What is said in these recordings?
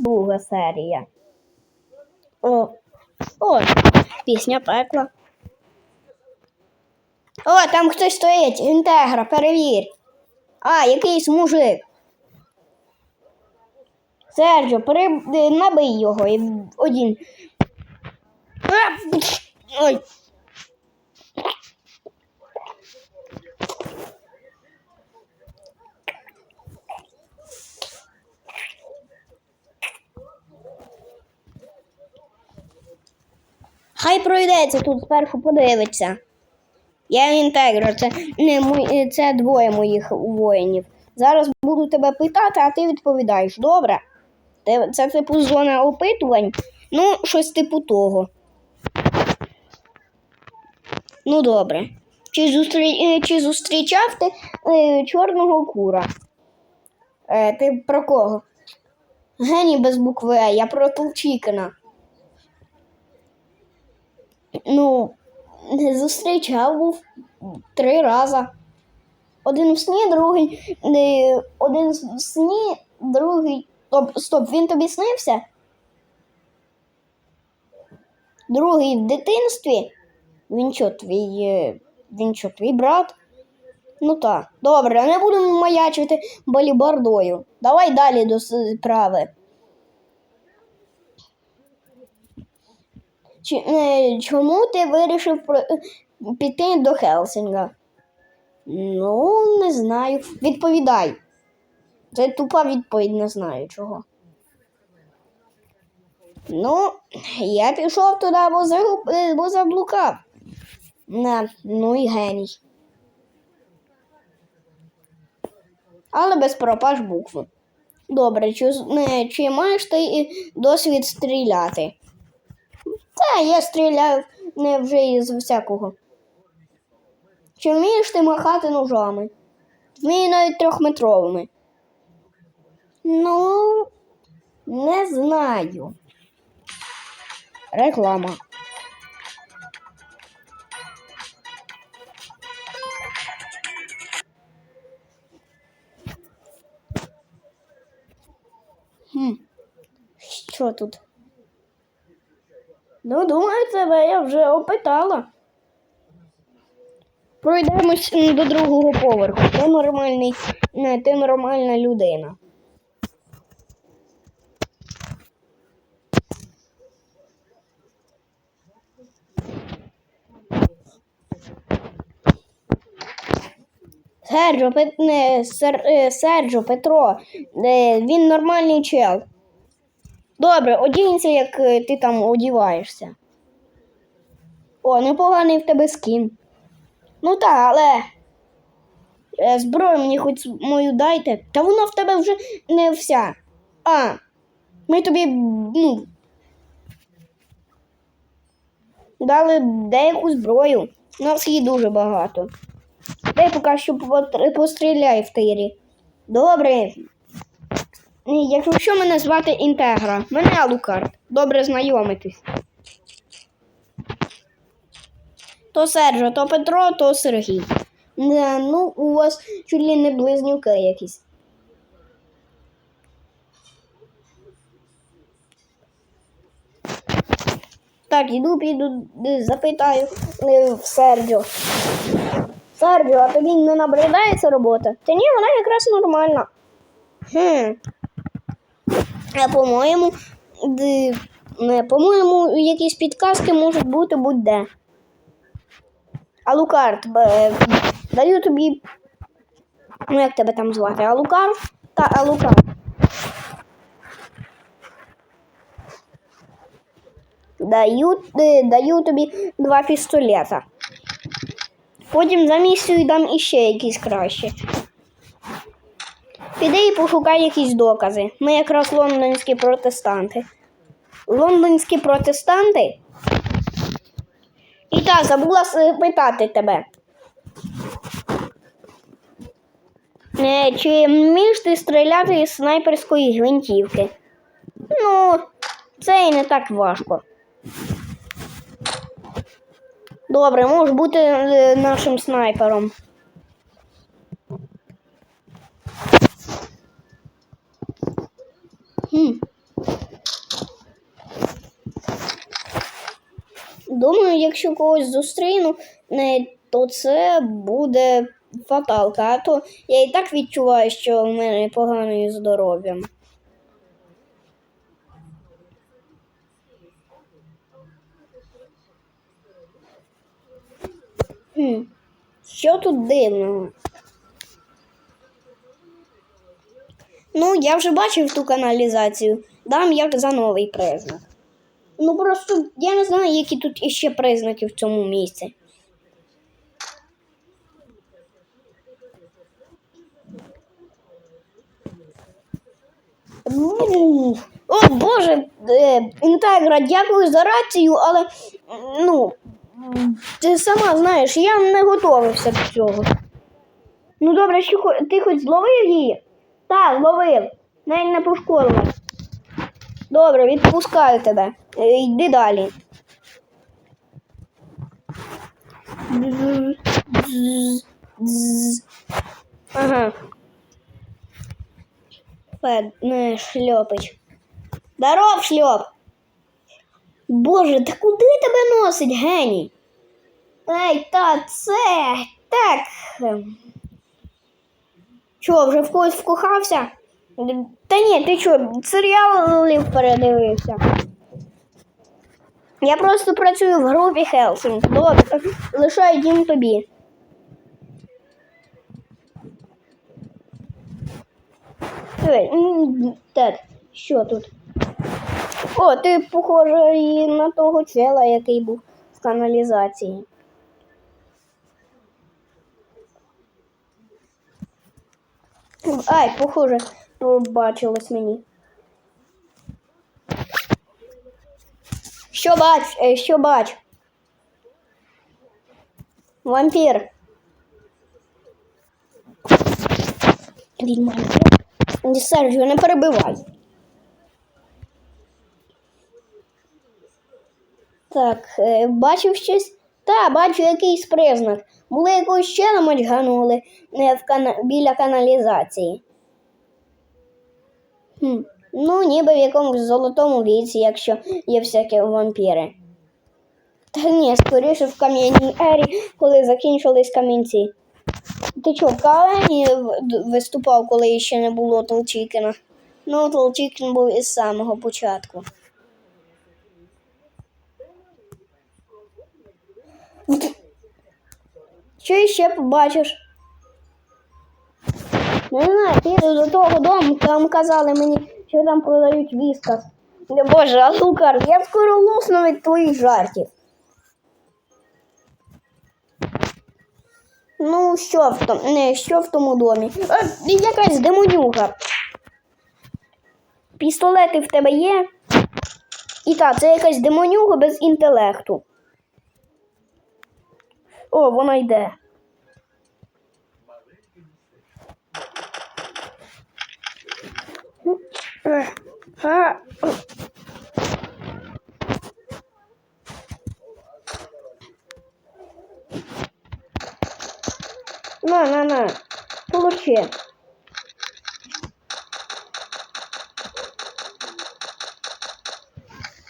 друга серія. О, о, пісня пекла. О, там хтось стоїть, інтегра, перевір. А, якийсь мужик. Серджо, пере... набий його і один. Ой. Хай пройдеться тут спершу подивиться. Я інтегра, це не це двоє моїх воїнів. Зараз буду тебе питати, а ти відповідаєш. Добре? Це типу зона опитувань. Ну, щось типу того. Ну, добре. Чи, зустрі... е, чи зустрічав ти е, чорного кура? Е, ти про кого? Геній без букви Е, я про Толчікина. Ну, не зустрічав був три рази. Один в сні, другий. Один в сні, другий. Стоп, стоп, він тобі снився? Другий в дитинстві. Він що, твій. е, Він що, твій брат? Ну так, добре, не будемо маячити балібардою. Давай далі до справи. Чи, е, чому ти вирішив про, піти до Хелсінга? Ну, не знаю. Відповідай. Це тупа відповідь, не знаю чого. Ну, я пішов туди, бо, загуб, е, бо заблукав. Не, ну і геній. Але без пропаж букви. Добре, чи, не, чи маєш ти досвід стріляти? Та, я стріляю не вже із всякого. Чи вмієш ти махати ножами? Вмію навіть трьохметровими. Ну, не знаю. Реклама. Хм. Що тут? Ну, думаю, тебе я вже опитала. Пройдемось до другого поверху. Ти нормальний, не, ти нормальна людина. Серджо, Пет... Сер... е, Серджо, Петро, е, він нормальний чел. Добре, одінься, як е, ти там одіваєшся. О, непоганий в тебе скін. Ну так, але. е, Зброю мені хоч мою дайте. Та вона в тебе вже не вся. А, ми тобі, ну. Дали деяку зброю. У нас її дуже багато. Дай поки що постріляй в тирі. Добре. Якщо мене звати Інтегра, мене Алукард. Добре знайомитись. То Серджо, то Петро, то Сергій. Не, ну, у вас чуть ли не близнюки якісь. Так, іду, піду, е, запитаю е, в Серджо. Серджо, а тобі не набридає ця робота? Та ні, вона якраз нормальна. Хм. По-моєму, по-моєму, якісь підказки можуть бути будь-де. Алукард, даю тобі. Ну, як тебе там звати? Алукард? Та Алукард. Даю, е, даю тобі два пістолета. Потім за місію дам іще якісь кращі. Піди і пошукай якісь докази. Ми якраз лондонські протестанти. Лондонські протестанти? І так, забула питати тебе. Е, Чи вмієш ти стріляти із снайперської гвинтівки? Ну, це і не так важко. Добре, можеш бути е, нашим снайпером. Думаю, якщо когось зустріну, то це буде фаталка. А то я і так відчуваю, що в мене погане із здоров'ям. Що тут дивного? Ну, я вже бачив ту каналізацію. Дам як за новий признак. Ну просто я не знаю, які тут іще признаки в цьому місці. О Боже, е, інтегра, дякую за рацію, але ну, ти сама знаєш, я не готувався до цього. Ну добре, ти хоч зловив її? Так, зловив. Навіть не пошкодилась. Добре, відпускаю тебе. Йди далі. Ага. Фед, не, шльопич. Здоров, шльоп. Боже, та куди тебе носить, геній? Ей, та це так. ем. Чо, вже в когось вкохався? Та ні, ти що, серіалів передивився. Я просто працюю в групі Хелсинг. Добре, лишаю дім тобі. Так, що тут? О, ти похожа і на того чела, який був в каналізації. Ай, похоже, побачилось мені. Що бач? Е, Що бач? Вампір. Він має. Серджо, не перебивай. Так, е, бачив щось? Та, бачу якийсь признак. Були якусь ще намочганули е, в кана... біля каналізації. Ну, ніби в якомусь золотому віці, якщо є всякі вампіри. Та ні, скоріше в кам'яній ері, коли закінчились камінці. Ти чого, в Калені виступав, коли ще не було Толчікіна? Ну, Толчікін був із самого початку. Що ще побачиш? Не знаю, піду до того дому, там казали мені, що там продають віскас. Боже, а Лукар, я скоро лусну від твоїх жартів. Ну, що в тому, не, що в тому домі? А, якась демонюга. Пістолети в тебе є? І так, це якась демонюга без інтелекту. О, вона йде. Ех, а, На, на, на. Получи.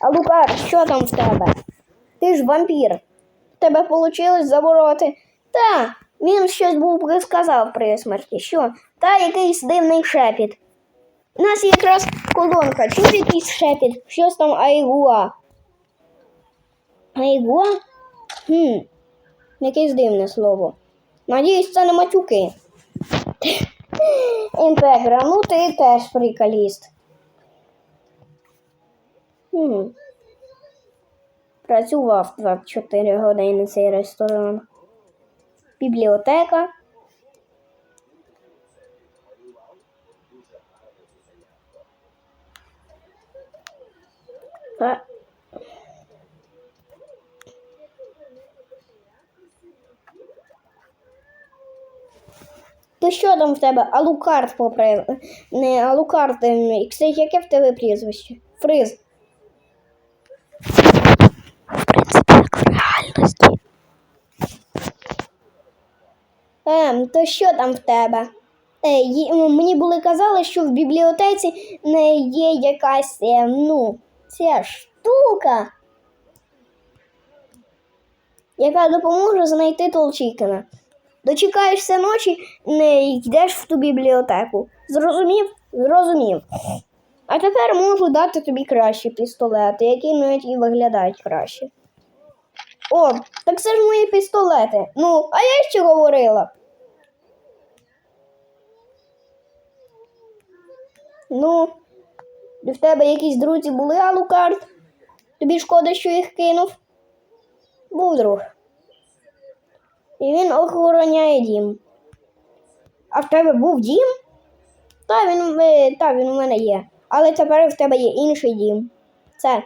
А Лука, що там в тебе? Ти ж вампір. В тебе вийшло забороти. Та, він щось був сказав при смерті. Що? Та якийсь дивний шепіт. У нас якраз колонка. Чув якийсь шепіт? Щось там айгуа. Айгуа? Хм. Якесь дивне слово. Надіюсь, це не матюки. Інтегра, ну ти теж приколіст. Хм. Працював 24 години цей ресторан. Бібліотека. То що там в тебе? Алукард попри. Не Алукард, ем, кстати, яке в тебе прізвище? Фриз. В принципі, як в реальності. Ем, то що там в тебе? Е, мені були казали, що в бібліотеці не є якась, е, ну, ця штука. яка допоможе знайти Толчікина. Дочекаєшся ночі, не йдеш в ту бібліотеку. Зрозумів? Зрозумів. А тепер можу дати тобі кращі пістолети, які навіть і виглядають краще. О, так це ж мої пістолети. Ну, а я ще говорила. Ну, в тебе якісь друзі були, Алукард? Тобі шкода, що їх кинув? Був друг. І він охороняє дім. А в тебе був дім? Та він, е, та, він у мене є. Але тепер в тебе є інший дім. Це.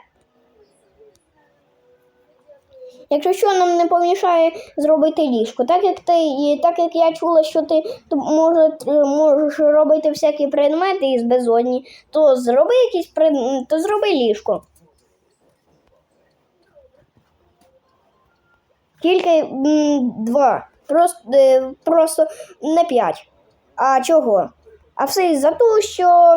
Якщо що нам не помішає зробити ліжко, так як ти, так як я чула, що ти може, можеш робити всякі предмети із безодні, то зроби якісь пред... то зроби ліжко. Тільки м, два. Просто, е, просто не п'ять. А чого? А все із-за того, що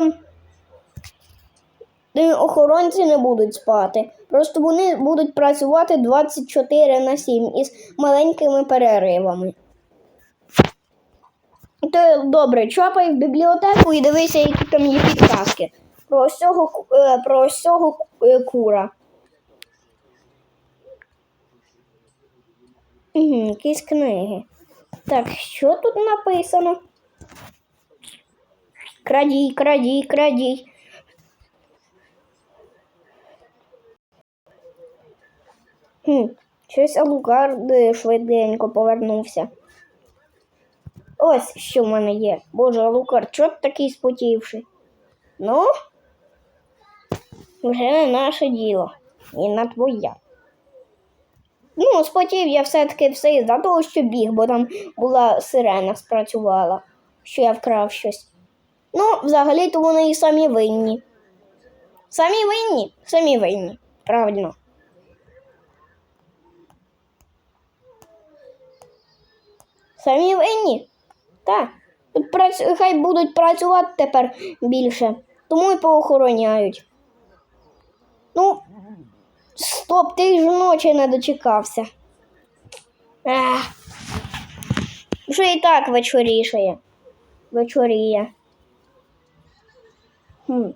е, охоронці не будуть спати. Просто вони будуть працювати 24 на 7 із маленькими переривами. То добре, чапай в бібліотеку і дивися, які там є підказки. Про ось е, про ось е, кура. Угу, якісь книги. Так, що тут написано? Крадій, крадій, крадій. Хм, щось Алукард швиденько повернувся. Ось що в мене є. Боже, Алукард, чого ти такий спотівший? Ну, вже не наше діло. І на твоя. Ну, спотів я все-таки все із-за того, що біг, бо там була сирена, спрацювала, що я вкрав щось. Ну, взагалі-то вони і самі винні. Самі винні? Самі винні. Правильно. Самі винні? Так. Тут працю... Хай будуть працювати тепер більше, тому і поохороняють. Ну, стоп, ти ж ночі не дочекався. Ех. Вже і так вечорішає. Вечоріє. Хм.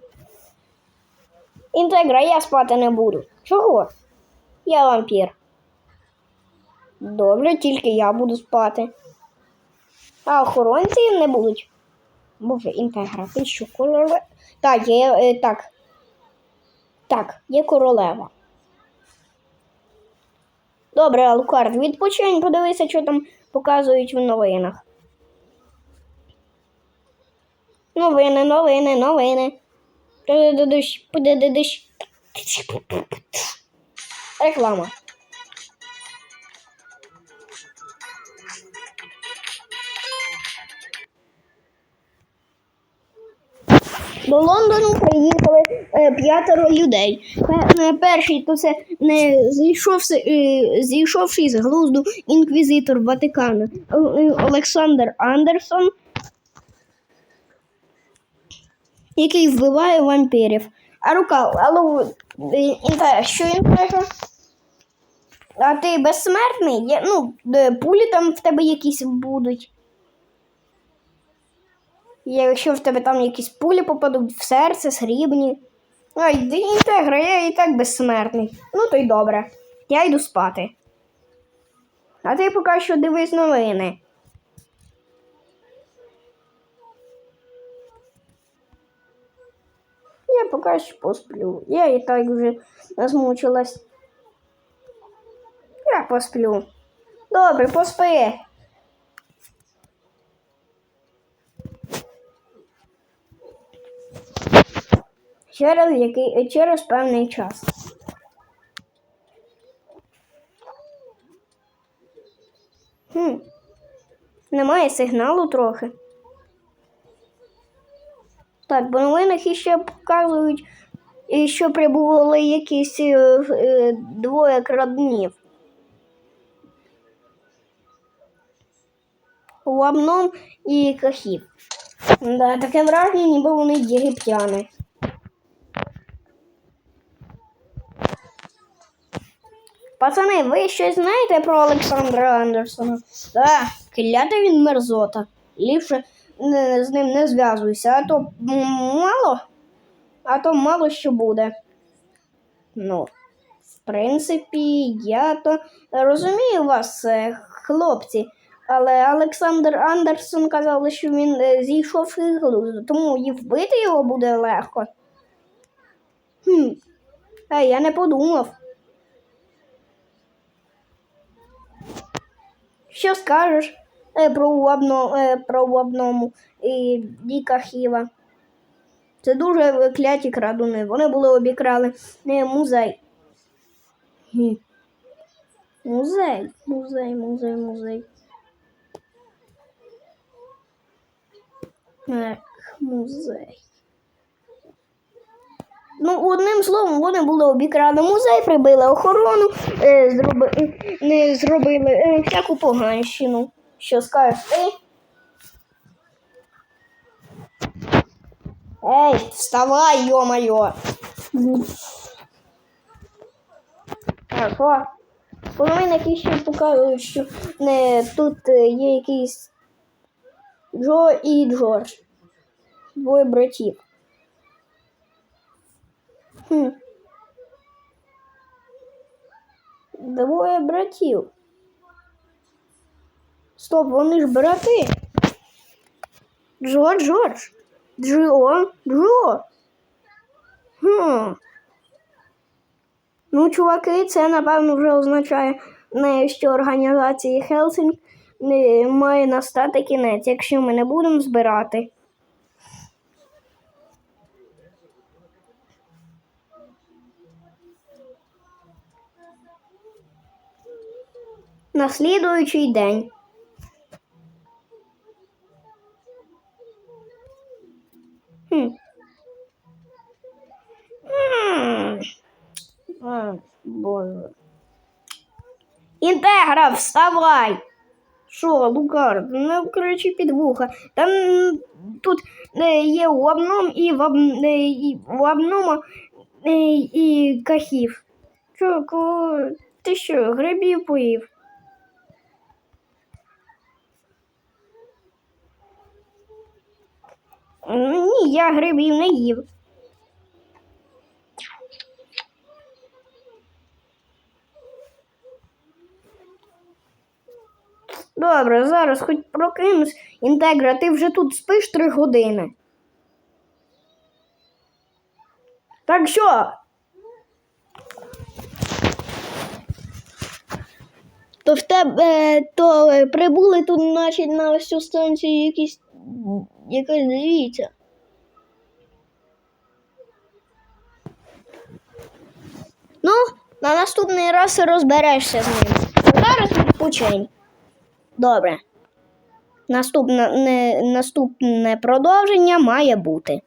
Інтегра, я спати не буду. Чого? Я вампір. Добре, тільки я буду спати. А охоронці не будуть. Боже, інтегра, ти що, королева? Так, є, е, так. Так, є королева. Добре, Алукард, відпочинь, подивися, що там показують в новинах. Новини, новини, новини. Реклама. До Лондону приїхали е, п'ятеро людей. Е, Перший то це не зійшовся, е, зійшовший з глузду інквізитор Ватикану Олександр Андерсон, який вбиває вампірів. А рука, алло, е, що він каже? А ти безсмертний? Я, ну, пулі там в тебе якісь будуть. Якщо в тебе там якісь пулі попадуть в серце, срібні. Де інтегра, я і так безсмертний. Ну то й добре. Я йду спати. А ти поки що дивись новини. Я поки що посплю. Я і так вже змучилась. Я посплю. Добре, поспи. Через, який, через певний час. Хм. Немає сигналу трохи. Так, бо новинах іще показують, що прибували якісь е, е, двоє краднів. Лабном і кахів. Да, таке враження, ніби вони єгиптяни. Пацани, ви щось знаєте про Олександра Андерсона? Так, кляте він мерзота. Ліпше з ним не зв'язуйся, а то мало, а то мало що буде. Ну, в принципі, я то розумію вас, е, хлопці, але Олександр Андерсон казав, що він е, зійшов з глузду, тому і вбити його буде легко. Хм. А я не подумав. Що скажеш е, про, уабно, е, про уабному і Діка Хіва? Це дуже кляті крадуни. Вони були обікрали е, музей. Музей, музей, музей, музей. Ех, музей. Ну, одним словом, вони були обікрали музей, прибили охорону, е, зроби, не зробили е, всяку поганщину. Що скажеш ти? Ей, вставай, йо-моє! А що? Половинники ще показують, що не, тут е, є якийсь Джо і Джордж. Двоє братів. Хм. Двоє братів. Стоп, вони ж брати. Джо, Джордж. Джо, Джо. Хм. Ну, чуваки, це напевно вже означає, що організації Хелсинг має настати кінець, якщо ми не будемо збирати. На слідуючий день. А, Боже. Інтегра, вставай! Що, Лукар, не кричи під вуха. Там тут е, є лабном і ваб, е, і лабнома е, і кахів. Що, ко... ти що, грибів поїв? Ні, я грибів не їв. Добре, зараз хоч прокинусь. Інтегра, ти вже тут спиш три години. Так що? То в тебе то е, прибули тут, значить, на ось станцію якісь якась дивіться. Ну, на наступний раз розберешся з ним. Зараз відпочинь. Добре. Наступне, не, наступне продовження має бути.